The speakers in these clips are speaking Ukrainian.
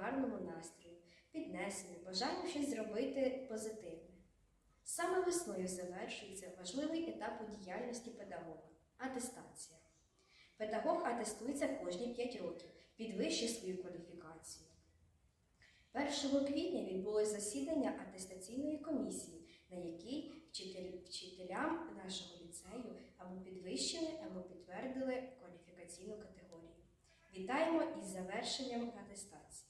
гарному настрою, піднесенню, бажанню щось зробити позитивне. Саме весною завершується важливий етап у діяльності педагога атестація. Педагог атестується кожні 5 років, підвищує свою кваліфікацію. 1 квітня відбулось засідання атестаційної комісії, на якій вчителям нашого ліцею або підвищили, або підтвердили кваліфікаційну категорію. Вітаємо із завершенням атестації.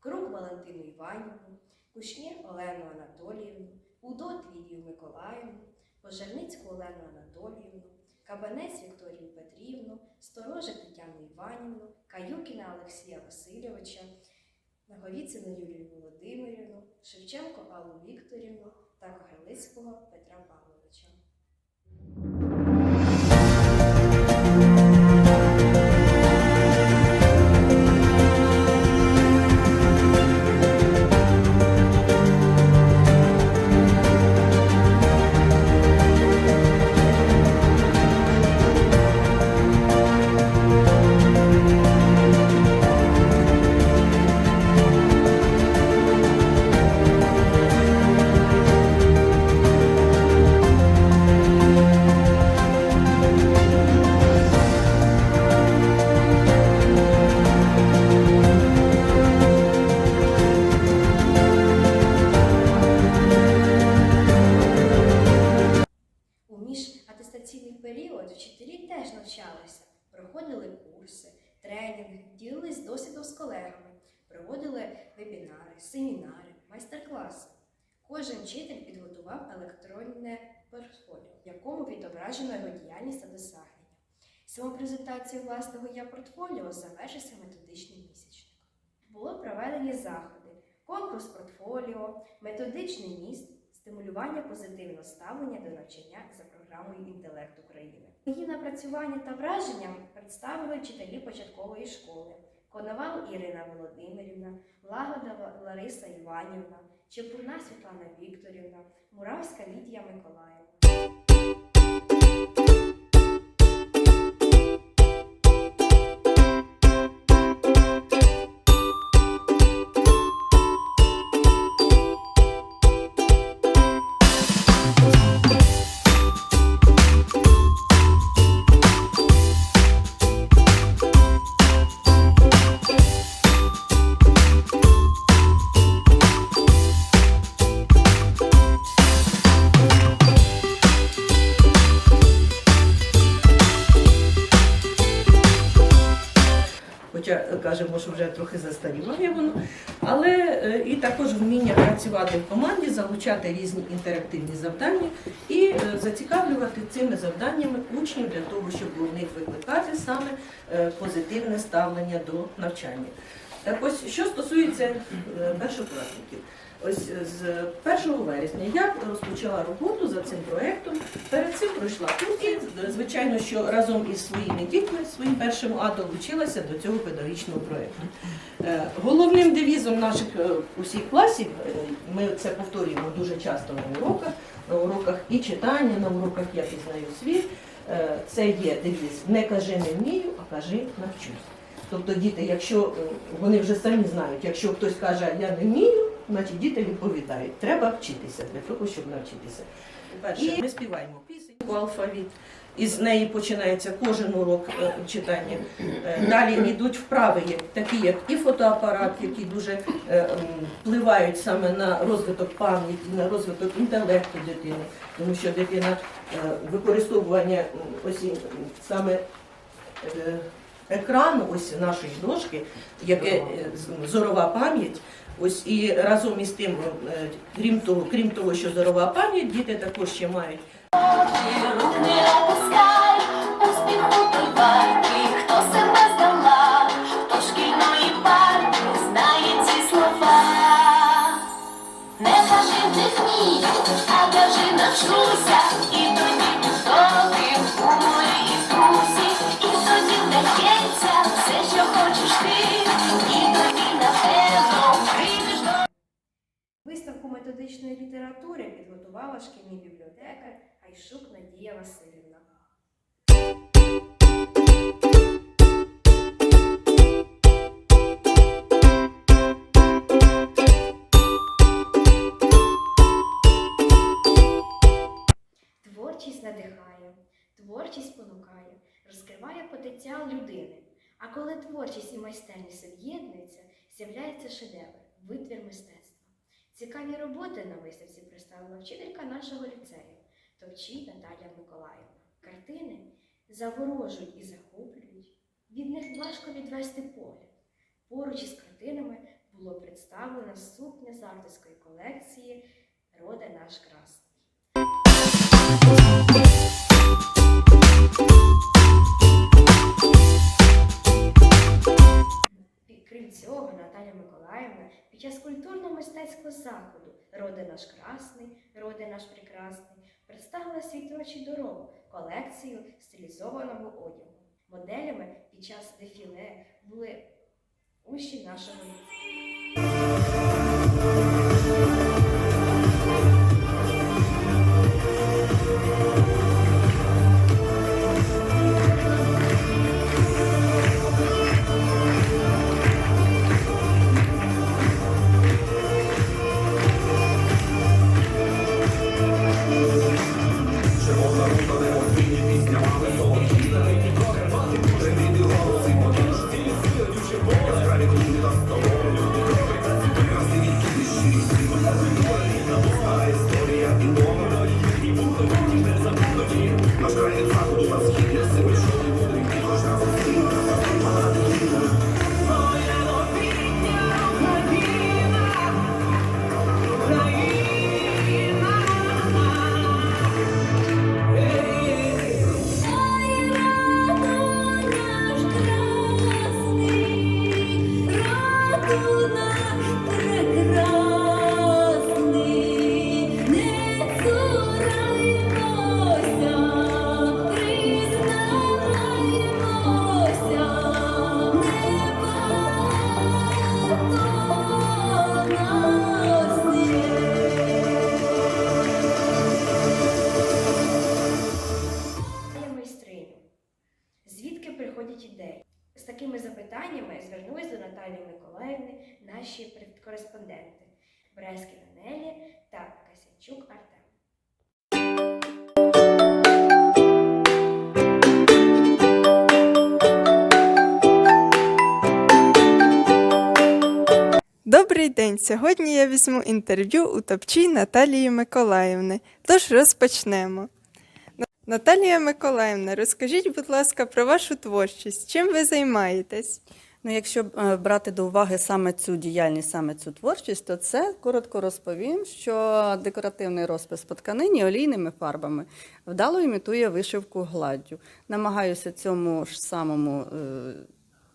Круг Валентину Іванівну, Кушнір Олену Анатоліївну, Удот Лідію Миколаївну, Пожарницьку Олену Анатоліївну, Кабанець Вікторію Петрівну, Сторожик Тетяну Іванівну, Каюкіна Олексія Васильовича, Наговіцину Юлію Володимирівну, Шевченко Аллу Вікторівну та Когерлицького Петра Павловича. Самопрезентацію власного я портфоліо завершився методичний місячник. Було проведені заходи, конкурс портфоліо, методичний міст, стимулювання позитивного ставлення до навчання за програмою Інтелект України. Її напрацювання та враження представили вчителі початкової школи. Коновал Ірина Володимирівна, Лагода Лариса Іванівна, Чепурна Світлана Вікторівна, Муравська Лідія Миколаївна. Е, що вже трохи застаріває воно, але е, і також вміння працювати в команді, залучати різні інтерактивні завдання і е, зацікавлювати цими завданнями учнів для того, щоб у них викликати саме е, позитивне ставлення до навчання. Так ось, що стосується першокласників. Ось е, з 1 вересня я розпочала роботу за цим проєктом. Перед цим пройшла курс і, е, звичайно, що разом із своїми дітьми, своїм першим А долучилася до цього педагогічного проєкту. Е, Головним девізом наших е, усіх класів, ми це повторюємо дуже часто на уроках, на уроках і читання, на уроках я пізнаю світ. Це є девіз не кажи не вмію, а кажи навчусь. Тобто діти, якщо вони вже самі знають, якщо хтось каже я не вмію, значить діти відповідають, треба вчитися для того, щоб навчитися. І ми співаємо пісеньку алфавіт. Із неї починається кожен урок е, читання. Е, Далі йдуть вправи, такі як і фотоапарат, які дуже е, впливають саме на розвиток пам'яті, на розвиток інтелекту дитини, тому що дитина використовування ось і, саме е, екрану ось нашої дошки, яке зорова пам'ять. Ось і разом із тим, е, крім того, крім того, що зорова пам'ять, діти також ще мають. Не кажи не вмію, а кажи навчуся, і тоді доки у друкувала шкільні бібліотекар Гайшук Надія Васильівна. Творчість надихає, творчість понукає, розкриває потенціал людини. А коли творчість і майстерність об'єднуються, з'являється шедевр, витвір мистецтва. Цікаві роботи на виставці представила вчителька нашого ліцею, Товчій Наталія Миколаївна. Картини заворожують і захоплюють. Від них важко відвести погляд. Поруч із картинами було представлено сукня з авторської колекції Рода наш красний. Цього, Наталя Миколаївна під час культурно-мистецького заходу Роди наш красний, роди наш прекрасний представила світочі дорогу колекцію стилізованого одягу. Моделями під час дефіле були учні нашого ліцею. Добрий день! Сьогодні я візьму інтерв'ю у топчій Наталії Миколаївни. Тож розпочнемо. Наталія Миколаївна, розкажіть, будь ласка, про вашу творчість. Чим ви займаєтесь? Ну, якщо е, брати до уваги саме цю діяльність, саме цю творчість, то це коротко розповім, що декоративний розпис по тканині олійними фарбами вдало імітує вишивку гладдю. Намагаюся цьому ж самому е,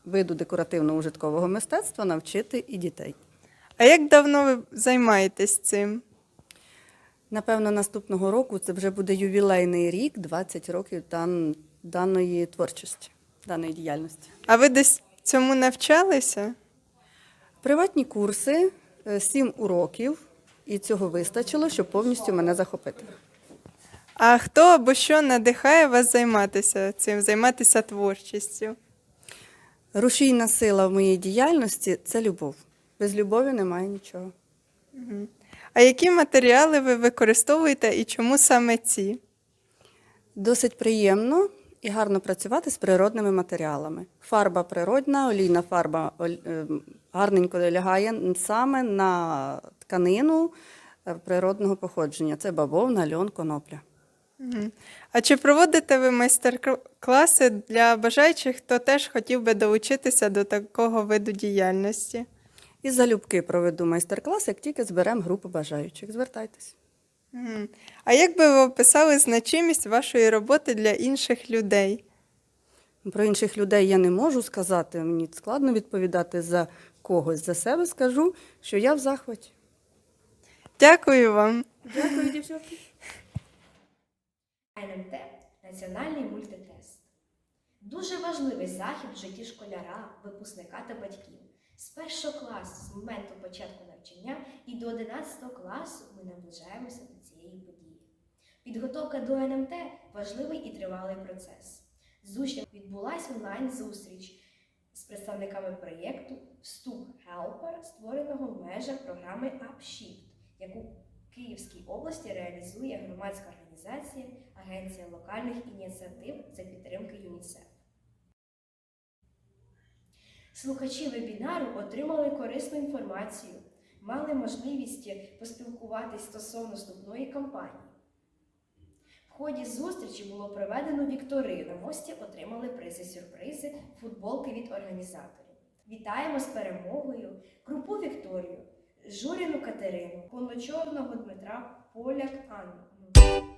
виду декоративно-ужиткового мистецтва навчити і дітей. А як давно ви займаєтесь цим? Напевно, наступного року це вже буде ювілейний рік, 20 років дан, даної творчості, даної діяльності. А ви десь цьому навчалися? Приватні курси, е, сім уроків, і цього вистачило, щоб повністю мене захопити. А хто або що надихає вас займатися цим, займатися творчістю? Рушійна сила в моїй діяльності це любов. Без любові немає нічого. А які матеріали ви використовуєте і чому саме ці? Досить приємно і гарно працювати з природними матеріалами. Фарба природна, олійна фарба е, гарненько лягає саме на тканину е, природного походження. Це бавовна, льон, конопля. А чи проводите ви майстер-класи для бажаючих, хто теж хотів би долучитися до такого виду діяльності? І залюбки проведу майстер-клас, як тільки зберемо групу бажаючих. Звертайтесь. А як би ви описали значимість вашої роботи для інших людей? Про інших людей я не можу сказати, мені складно відповідати за когось. За себе скажу, що я в захваті. Дякую вам. Дякую, дівчатки. НМТ Національний мультитест. Дуже важливий захід в житті школяра, випускника та батьків. З першого класу, з моменту початку навчання і до 11 класу ми наближаємося до цієї події. Підготовка до НМТ важливий і тривалий процес. З учнями відбулася онлайн-зустріч з представниками проєкту Вступ Helper, створеного в межах програми UpShift, яку в Київській області реалізує громадська організація Агенція локальних ініціатив за підтримки ЮНІСЕФ. Слухачі вебінару отримали корисну інформацію, мали можливість поспілкуватись стосовно вступної кампанії. В ході зустрічі було проведено вікторину. Гості отримали призи-сюрпризи, футболки від організаторів. Вітаємо з перемогою Крупу Вікторію, Журіну Катерину, Поночорного Дмитра, Поляк Анну.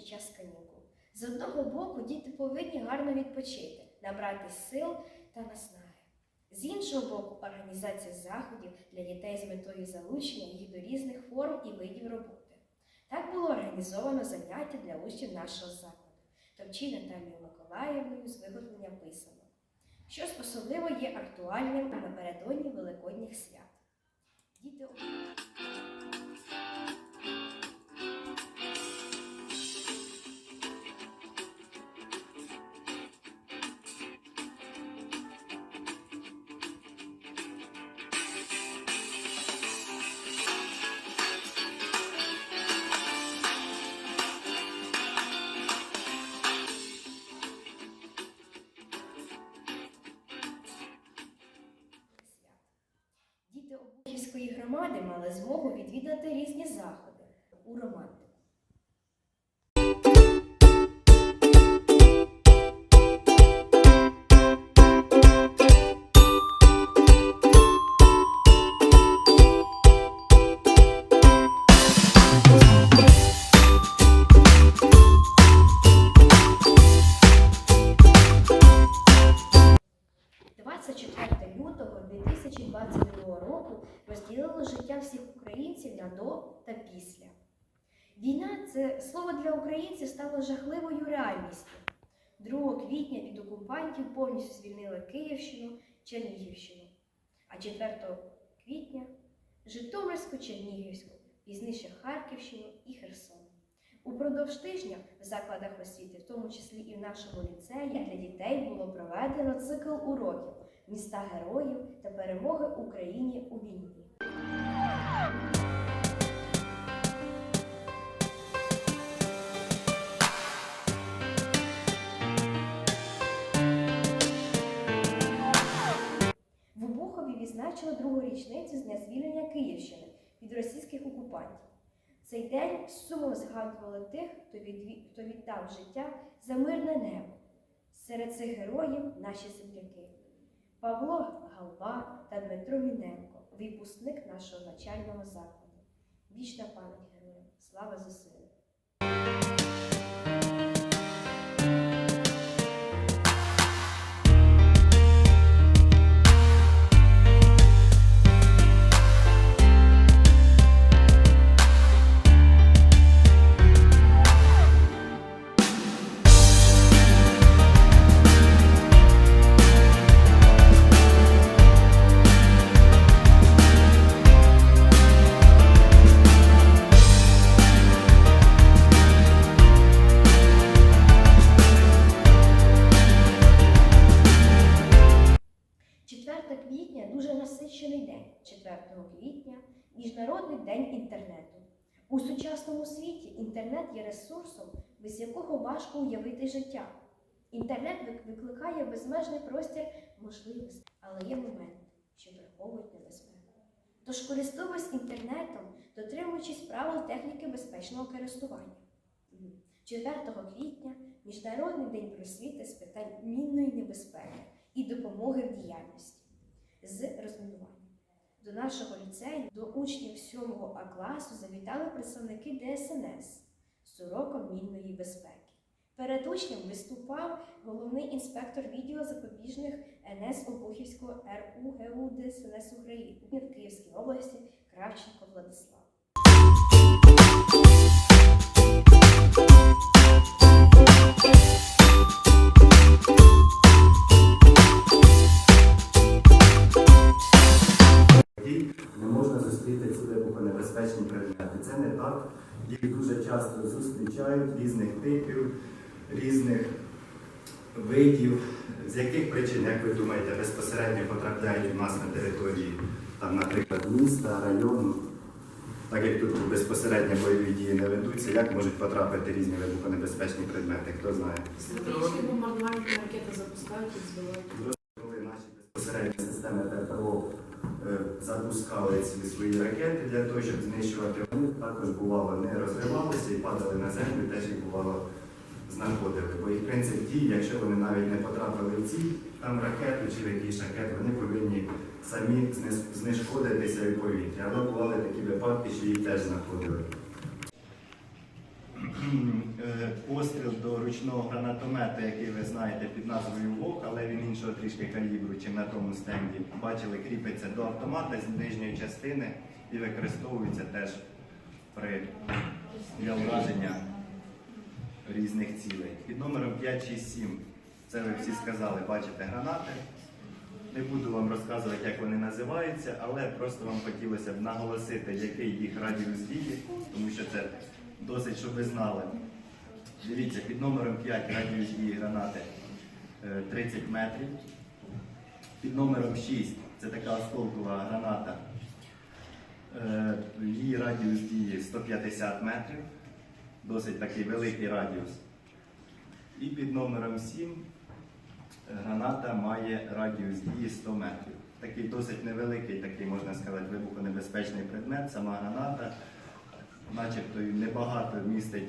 Під час канікул. З одного боку, діти повинні гарно відпочити, набрати сил та наснаги. З іншого боку, організація заходів для дітей з метою залучення їх до різних форм і видів роботи. Так було організовано заняття для учнів нашого закладу, Товчі Наталією Миколаївною з виготовлення писанок, що особливо є актуальним напередодні Великодніх свят. Діти 4 квітня Житомирську, Чернігівську, пізніше Харківщину і Херсон. Упродовж тижня в закладах освіти, в тому числі і в нашому ліцеї, для дітей було проведено цикл уроків міста героїв та перемоги Україні у війні. Відзначили другу річницю з дня звільнення Київщини від російських окупантів. Цей день сумно згадували тих, хто віддав життя за мирне небо. Серед цих героїв наші земляки Павло Галба та Дмитро Міненко, випускник нашого навчального закладу. Вічна пам'ять героям. Слава ЗСУ! – важко уявити життя. Інтернет викликає безмежний простір можливостей, але є моменти, що враховують небезпеку. Тож користуємось інтернетом, дотримуючись правил техніки безпечного користування. 4 квітня Міжнародний день просвіти з питань мінної небезпеки і допомоги в діяльності з розмінування. До нашого ліцею, до учнів 7 А класу завітали представники ДСНС з уроком мінної безпеки. Перед учнем виступав головний інспектор відділу запобіжних НС Обухівського РУ ГУ ДСНС України в Київській області Кравченко Владислав. Не можна зустріти ці вибухонебезпечні предмети. Це не так. Їх дуже часто зустрічають різних типів, різних видів, з яких причин, як ви думаєте, безпосередньо потрапляють у нас на території, там, наприклад, міста, району. Так як тут безпосередньо бойові дії не ведуться, як можуть потрапити різні вибухонебезпечні предмети, хто знає? Стратегічні бомбардувальні ракети запускають і збивають. Коли наші безпосередні системи ППО е, запускали ці свої ракети для того, щоб знищувати, вони також бувало не розривалися і падали на землю, теж їх бувало знаходили. Бо їх принцип дії, якщо вони навіть не потрапили в ці там ракету чи в ракети, вони повинні самі знешкодитися від повітря. Але бували такі випадки, що їх теж знаходили. Е, Постріл до ручного гранатомета, який ви знаєте під назвою ВОК, але він іншого трішки калібру, чим на тому стенді. Бачили, кріпиться до автомата з нижньої частини і використовується теж при для ураження різних цілей. Під номером 567, це ви всі сказали, бачите гранати. Не буду вам розказувати, як вони називаються, але просто вам хотілося б наголосити, який їх радіус дії, тому що це досить, щоб ви знали. Дивіться, під номером 5 радіус дії гранати е, 30 метрів. Під номером 6 це така осколкова граната. Е, Її радіус дії 150 метрів, досить такий великий радіус. І під номером 7 граната має радіус дії 100 метрів. Такий досить невеликий, такий, можна сказати, вибухонебезпечний предмет, сама граната, начебто небагато містить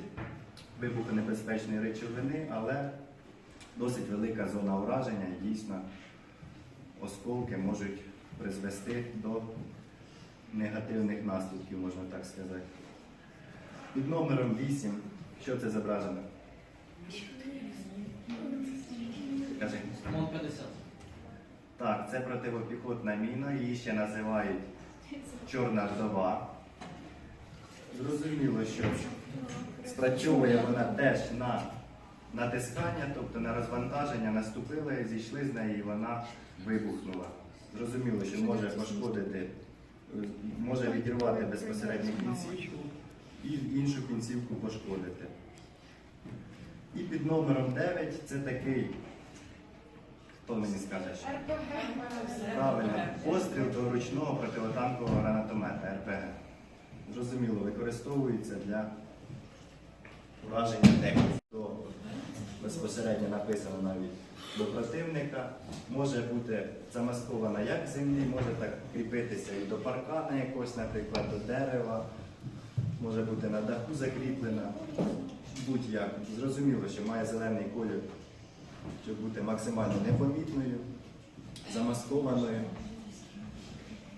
вибухонебезпечної речовини, але досить велика зона ураження і дійсно осколки можуть призвести до негативних наслідків, можна так сказати. Під номером 8, що це зображено? Кажи. МОН 50. Так, це противопіхотна міна, її ще називають Чорна вдова. Зрозуміло, що спрацьовує вона теж на натискання, тобто на розвантаження, наступили, зійшли з неї і вона вибухнула. Зрозуміло, що може пошкодити, може відірвати безпосередньо кінцівку і іншу кінцівку пошкодити. І під номером 9 це такий, хто мені скаже, що? Правильно, постріл до ручного противотанкового гранатомета РПГ. Зрозуміло, використовується для ураження техніки. Безпосередньо написано навіть до противника. Може бути замаскована як землі, може так кріпитися і до паркана якогось, наприклад, до дерева, може бути на даху закріплена. Будь-як. Зрозуміло, що має зелений колір, щоб бути максимально непомітною, замаскованою.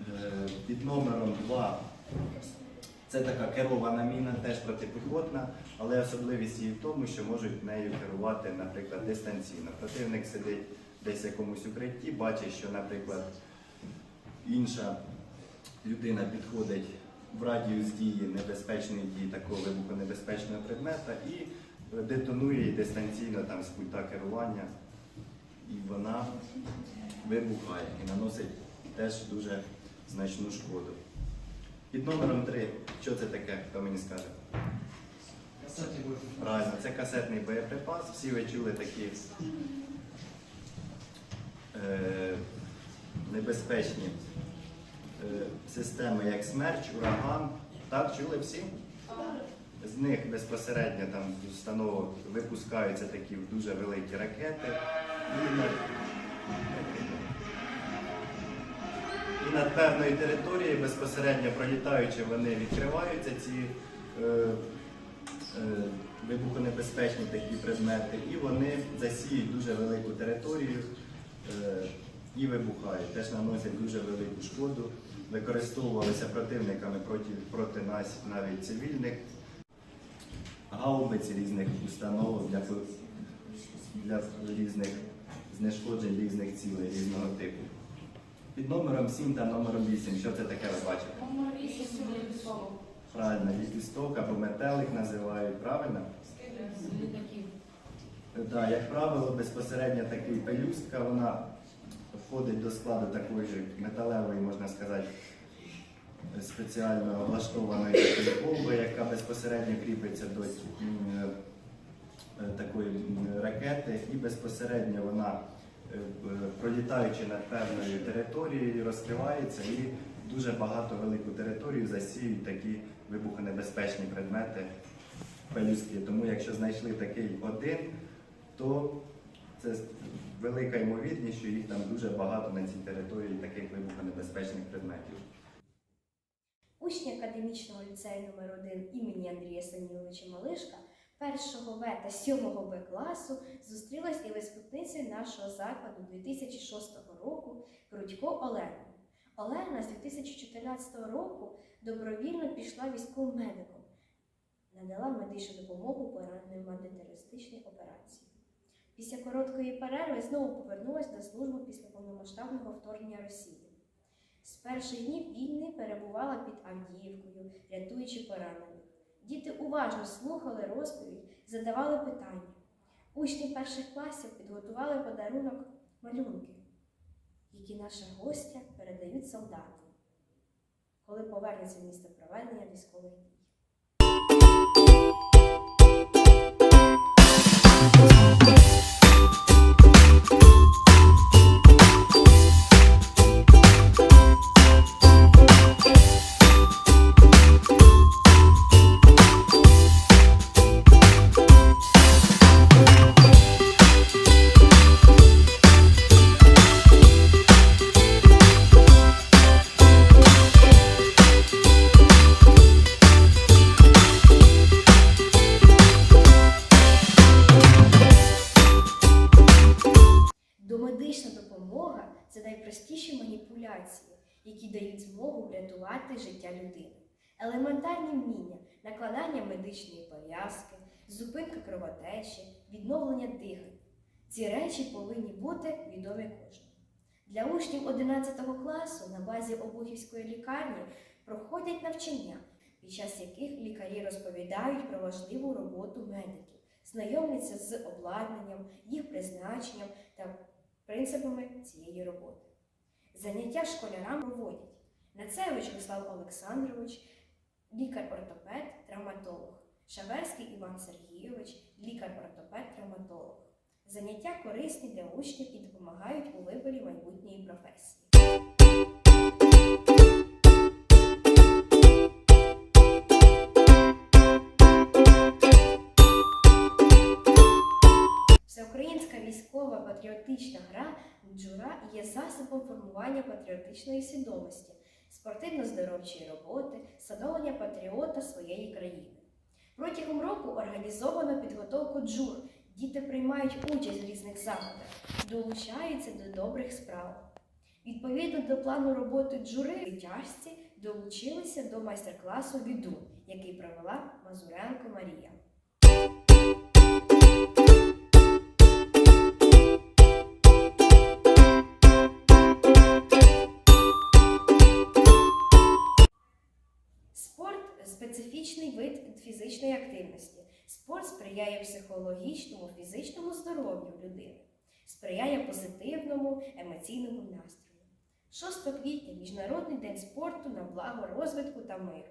Е, Під номером 2 це така керована міна, теж протипіхотна, але особливість її в тому, що можуть нею керувати, наприклад, дистанційно. Противник сидить десь в якомусь укритті, бачить, що, наприклад, інша людина підходить в радіус дії небезпечної дії такого вибухонебезпечного предмета і детонує її дистанційно там з пульта керування, і вона вибухає і наносить теж дуже значну шкоду. Під номером 3, що це таке, хто мені скаже? Касетні боєприпаси. Правильно, це касетний боєприпас. Всі ви чули такі е, небезпечні системи, як смерч, ураган. Так, чули всі? З них безпосередньо там з установок випускаються такі дуже великі ракети. І над, і над певною територією безпосередньо пролітаючи, вони відкриваються ці е, е, вибухонебезпечні такі предмети, і вони засіють дуже велику територію е, і вибухають. Теж наносять дуже велику шкоду. Використовувалися противниками проти, проти нас навіть цивільних гаубиць різних установок для, для різних знешкоджень різних цілей різного типу. Під номером 7 та номером 8, що це таке ви бачите? Правильно, ліпісток або метелик називають, правильно? Так, як правило, безпосередньо такий пелюстка, вона входить до складу такої ж металевої, можна сказати, спеціально облаштованої колби, яка безпосередньо кріпиться до е, такої ракети, і безпосередньо вона, е, е, пролітаючи над певною територією, розкривається і дуже багато велику територію засіють такі вибухонебезпечні предмети пелюстки. Тому якщо знайшли такий один, то це велика ймовірність, що їх там дуже багато на цій території таких вибухонебезпечних предметів. Учні академічного ліцею номер 1 імені Андрія Саміловича Малишка 1 В та 7 Б класу зустрілась і виспутницею нашого закладу 2006 року Крутько Олена. Олена з 2014 року добровільно пішла військовим медиком, надала медичну допомогу пораненим антитерористичній операції. Після короткої перерви знову повернулась до служби після повномасштабного вторгнення Росії. З перших днів війни перебувала під Авдіївкою, рятуючи поранених. Діти уважно слухали розповідь, задавали питання. Учні перших класів підготували подарунок малюнки, які наша гостя передають солдатам, коли повернеться в місто проведення військових дій. Врятувати життя людини. Елементарні вміння, накладання медичної пов'язки, зупинка кровотечі, відновлення дихання. Ці речі повинні бути відомі кожному. Для учнів 11 класу на базі Обухівської лікарні проходять навчання, під час яких лікарі розповідають про важливу роботу медиків, знайомляться з обладнанням, їх призначенням та принципами цієї роботи. Заняття школярам проводять Нацевич Руслав Олександрович, лікар-ортопед, травматолог, Шаверський Іван Сергійович, лікар-ортопед, травматолог. Заняття корисні для учнів і допомагають у виборі майбутньої професії. Всеукраїнська військова патріотична гра джура є засобом формування патріотичної свідомості, спортивно-здоровчої роботи, становлення патріота своєї країни. Протягом року організовано підготовку джур. Діти приймають участь в різних заходах, долучаються до добрих справ. Відповідно до плану роботи джури, тяжці долучилися до майстер-класу Відун, який провела Мазуренко Марія. Вид фізичної активності. Спорт сприяє психологічному, фізичному здоров'ю людини, сприяє позитивному емоційному настрою. 6 квітня Міжнародний день спорту на благо розвитку та миру.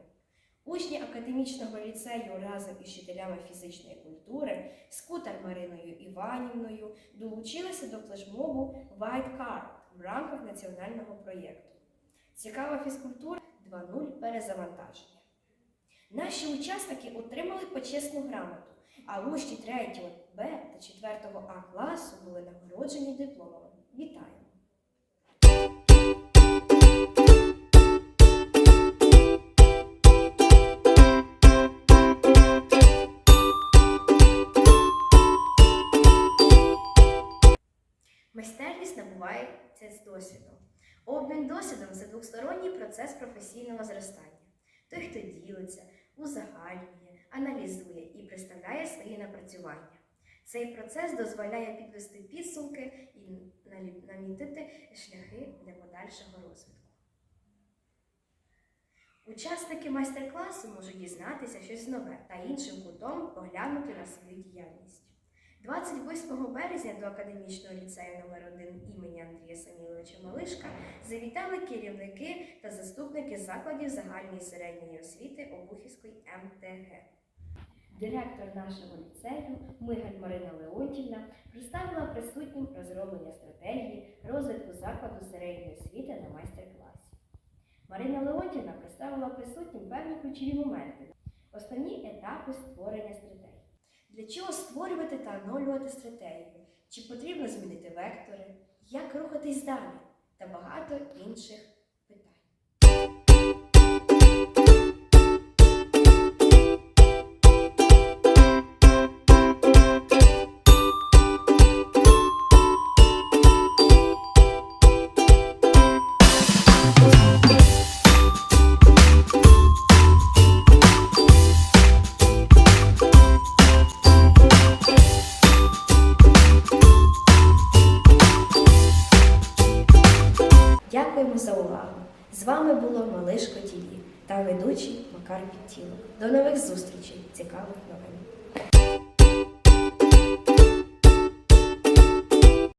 Учні академічного ліцею разом із вчителями фізичної культури Скутер Мариною Іванівною долучилися до флешмобу White Card в рамках національного проєкту. Цікава фізкультура 2.0 перезавантаження. Наші учасники отримали почесну грамоту, а учні 3 Б та 4 А класу були нагороджені дипломами. Вітаємо! Майстерність набувається з досвідом. Обмін досвідом це двосторонній процес професійного зростання. Той, хто ділиться, узагальнює, аналізує і представляє свої напрацювання. Цей процес дозволяє підвести підсумки і намітити шляхи для подальшого розвитку. Учасники майстер-класу можуть дізнатися щось нове та іншим кутом поглянути на свою діяльність. 28 березня до академічного ліцею номер 1 імені Андрія Саміловича Малишка завітали керівники та заступники закладів загальної середньої освіти Обухівської МТГ. Директор нашого ліцею Мигаль Марина Леонтівна представила присутнім розроблення стратегії розвитку закладу середньої освіти на майстер-класі. Марина Леонтівна представила присутнім певні ключові моменти, основні етапи створення стратегії. Для чого створювати та оновлювати стратегію? Чи потрібно змінити вектори? Як рухатись далі? Та багато інших